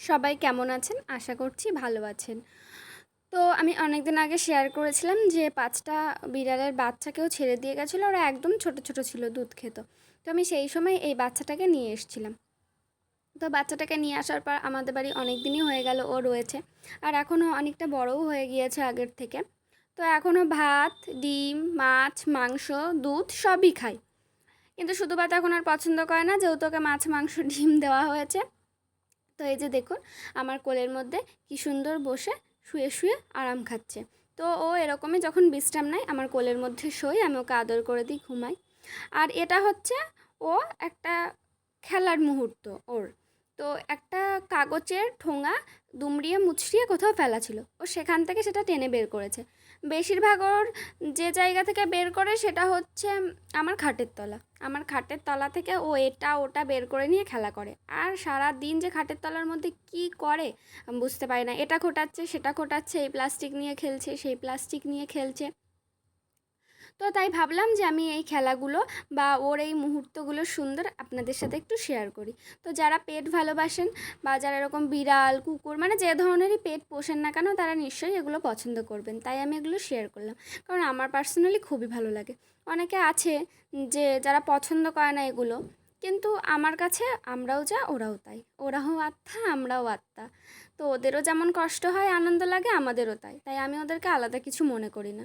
সবাই কেমন আছেন? আশা করছি ভালো আছেন। তো আমি অনেক দিন আগে শেয়ার করেছিলাম যে পাঁচটা বিড়ালের বাচ্চাকেও ছেড়ে দিয়ে গেছিল, ওরা একদম ছোট ছোট ছিল, দুধ খেত। তো আমি সেই সময় এই বাচ্চাটাকে নিয়ে এসেছিলাম। তো বাচ্চাটাকে নিয়ে আসার পর আমাদের বাড়ি অনেক দিনই হয়ে গেল, ও রয়েছে। আর এখনও অনেকটা বড়ও হয়ে গিয়েছে আগের থেকে। তো এখনও ভাত, ডিম, মাছ, মাংস, দুধ সবই খাই কিন্তু শুধু ভাত এখন আর পছন্দ করে না, যেহেতু ওকে মাছ, মাংস, ডিম দেওয়া হয়েছে তো এই যে দেখুন, আমার কোলের মধ্যে কি সুন্দর বসে শুয়ে শুয়ে আরাম খাচ্ছে। তো ও এরকমই যখন বিশ্রাম নেয়, আমার কোলের মধ্যে শোয়, আমি ওকে আদর করে দিই, ঘুমাই। আর এটা হচ্ছে ও একটা খেলার মুহূর্ত ওর। তো একটা কাগজের ঠোঙা দুমড়িয়ে মুচড়িয়ে কোথাও ফেলা ছিল। ও সেখান থেকে সেটা টেনে বের করেছে। বেশিরভাগ ওর যে জায়গা থেকে বের করে সেটা হচ্ছে আমার খাটের তলা। আমার খাটের তলা থেকে ও এটা ওটা বের করে নিয়ে খেলা করে। আর সারা দিন যে খাটের তলার মধ্যে কি করে বুঝতে পারি না। এটা খোটাচ্ছে, সেটা খোটাচ্ছে, এই প্লাস্টিক নিয়ে খেলছে, সেই প্লাস্টিক নিয়ে খেলছে। তো তাই ভাবলাম যে আমি এই খেলাগুলো বা ওর এই মুহূর্তগুলো সুন্দর আপনাদের সাথে একটু শেয়ার করি। তো যারা পেট ভালোবাসেন বা যারা এরকম বিড়াল, কুকুর মানে যে ধরনেরই পেট পোষেন না কেন তারা নিশ্চয়ই এগুলো পছন্দ করবেন। তাই আমি এগুলো শেয়ার করলাম। কারণ আমার পার্সোনালি খুবই ভালো লাগে। অনেকে আছে যে যারা পছন্দ করে না এগুলো, কিন্তু আমার কাছে আমরাও যা, ওরাও তাই। ওরাও আত্মা, আমরাও আত্মা। তো ওদেরও যেমন কষ্ট হয়, আনন্দ লাগে, আমাদেরও তাই। তাই আমি ওদেরকে আলাদা কিছু মনে করি না।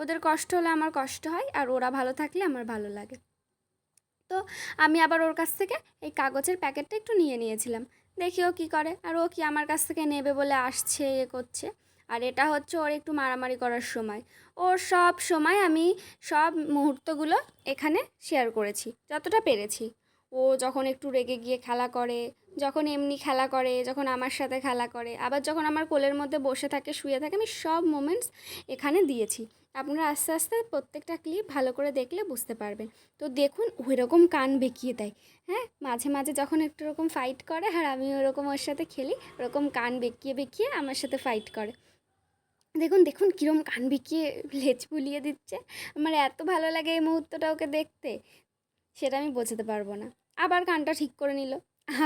ওদের কষ্ট হলে আমার কষ্ট হয় আর ওরা ভালো থাকলে আমার ভালো লাগে। তো আমি আবার ওর কাছ থেকে এই কাগজের প্যাকেটটা একটু নিয়ে নিয়েছিলাম। দেখি ও কী করে আর ও কি আমার কাছ থেকে নেবে বলে আসছে, এ করছে। আর এটা হচ্ছে ওর একটু মারামারি করার সময়। ওর সব সময় আমি সব মুহূর্তগুলো এখানে শেয়ার করেছি, যতটা পেরেছি। ও যখন একটু রেগে গিয়ে খেলা করে, যখন এমনি খেলা করে, যখন আমার সাথে খেলা করে, আবার যখন আমার কোলের মধ্যে বসে থাকে, শুয়ে থাকে, আমি সব মোমেন্টস এখানে দিয়েছি। আপনারা আস্তে আস্তে প্রত্যেকটা ক্লিপ ভালো করে দেখলে বুঝতে পারবেন। তো দেখুন ওই রকম কান বেঁকিয়ে দেয়। হ্যাঁ মাঝে মাঝে যখন একটু রকম ফাইট করে আর আমি ওরকম ওর সাথে খেলি, ওরকম কান বেঁকিয়ে বেঁকিয়ে আমার সাথে ফাইট করে। দেখুন দেখুন কীরকম কান বেঁকিয়ে লেজ ফুলিয়ে দিচ্ছে। আমার এত ভালো লাগে এই মুহূর্তটা ওকে দেখতে। সেটা আমি বোঝাতে পারব না। আবার কানটা ঠিক করে নিল।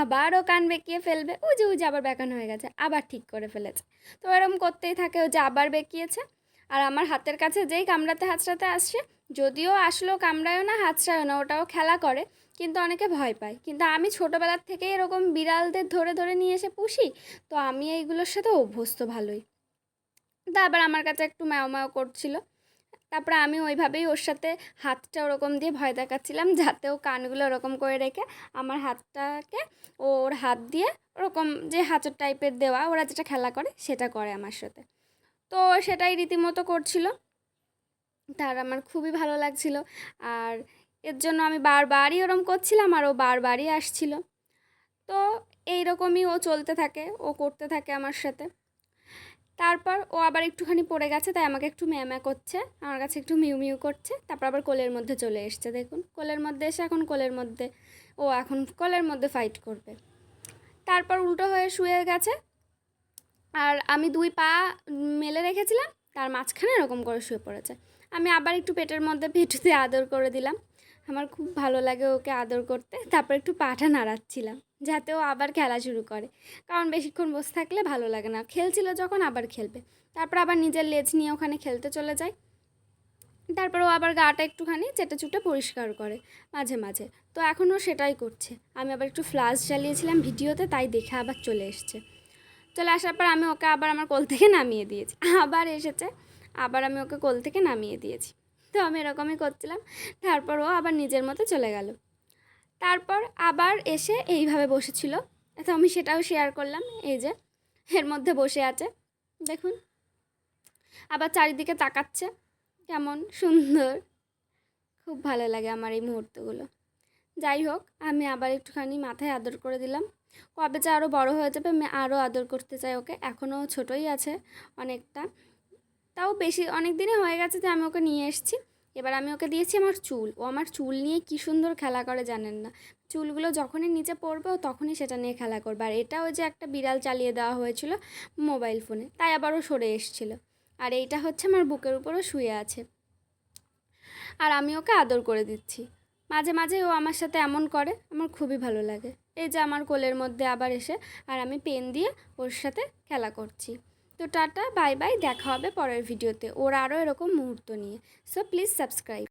আবারও কান বেঁকিয়ে ফেলবে। ও যে আবার বেঁকানো হয়ে গেছে, আবার ঠিক করে ফেলেছে। তো এরকম করতেই থাকে ও যে আবার বেঁকিয়েছে। আর আমার হাতের কাছে যেই কামড়াতে, হাঁচড়াতে আসছে, যদিও আসলো কামড়ায়ও না হাতড়ায়ও না, ওটাও খেলা করে, কিন্তু অনেকে ভয় পায়। কিন্তু আমি ছোটোবেলার থেকেই এরকম বিড়ালদের ধরে ধরে নিয়ে এসে পুষি, তো আমি এইগুলোর সাথে অভ্যস্ত ভালোই। তারপর আমার কাছে একটু ম্যাও ম্যাও করছিল। তারপরে আমি ওইভাবেই ওর সাথে হাতটা ওরকম দিয়ে ভয় দেখাচ্ছিলাম, যাতে ও কানগুলো ওরকম করে রেখে আমার হাতটাকে ওর হাত দিয়ে ওরকম যে হাঁচর টাইপের দেওয়া, ওরা যেটা খেলা করে সেটা করে আমার সাথে। তো সেটাই রীতিমতো করছিল। তার আমার খুবই ভালো লাগছিল। আর এর জন্য আমি বারবারই ওরম করছিলাম আর ও বারবারই আসছিল। তো এই রকমই ও চলতে থাকে, ও করতে থাকে আমার সাথে। তারপর ও আবার একটুখানি পড়ে গেছে, তাই আমাকে একটু ম্যামা করছে। আমার কাছে একটু মিউ মিউ করছে। তারপর আবার কোলের মধ্যে চলে এসছে, দেখুন। কোলের মধ্যে এসে এখন কোলের মধ্যে, ও এখন কোলের মধ্যে ফাইট করবে। তারপর উল্টো হয়ে শুয়ে গেছে। আর আমি দুই পা মেলে রেখেছিলাম, তার মাঝখানে এরকম করে শুয়ে পড়েছে। আমি আবার একটু পেটের মধ্যে, পেটুতে আদর করে দিলাম। আমার খুব ভালো লাগে ওকে আদর করতে। তারপর একটু পাটা নাড়াচ্ছিলাম, যাতে ও আবার খেলা শুরু করে। কারণ বেশিক্ষণ বসে থাকলে ভালো লাগে না। খেলছিল যখন আবার খেলবে। তারপর আবার নিজের লেজ নিয়ে ওখানে খেলতে চলে যায়। তারপর ও আবার গাটা একটুখানি চেটে চুটে পরিষ্কার করে মাঝে মাঝে। তো এখনও সেটাই করছে। আমি আবার একটু ফ্লাশ জ্বালিয়েছিলাম ভিডিওতে, তাই দেখে আবার চলে এসছে। চলে আসার পর আমি ওকে আবার আমার কোল থেকে নামিয়ে দিয়েছি। আবার এসেছে, আবার আমি ওকে কোল থেকে নামিয়ে দিয়েছি। তো আমি এরকমই করছিলাম। তারপর ও আবার নিজের মতো চলে গেল। তারপর আবার এসে এইভাবে বসেছিল। তো আমি সেটাও শেয়ার করলাম। এই যে, এর মধ্যে বসে আছে। দেখুন, আবার চারিদিকে তাকাচ্ছে। কেমন সুন্দর। খুব ভালো লাগে আমার এই মুহূর্তগুলো। যাই হোক, আমি আবার একটুখানি মাথায় আদর করে দিলাম। কবে যে আরও বড় হয়ে যাবে, আমি আরও আদর করতে চাই ওকে। এখনও ছোটোই আছে অনেকটা। তাও বেশি, অনেক দিনই হয়ে গেছে যে আমি ওকে নিয়ে এসেছি। এবার আমি ওকে দিয়েছি আমার চুল। ও আমার চুল নিয়ে কী সুন্দর খেলা করে জানেন না। চুলগুলো যখনই নিচে পড়বে ও তখনই সেটা নিয়ে খেলা করবে। আর এটাও যে একটা বিড়াল চালিয়ে দেওয়া হয়েছিল মোবাইল ফোনে, তাই আবারও সরে এসেছিল। আর এইটা হচ্ছে আমার বুকের উপরও শুয়ে আছে। আর আমি ওকে আদর করে দিচ্ছি। মাঝে মাঝে ও আমার সাথে এমন করে, আমার খুবই ভালো লাগে। এই যে আমার কোলের মধ্যে আবার এসে, আর আমি পেন দিয়ে ওর সাথে খেলা করছি। তো টাটা, বাই বাই, দেখা হবে পরের ভিডিওতে। ওর আরও এরকম মুহূর্ত নিয়ে। So please subscribe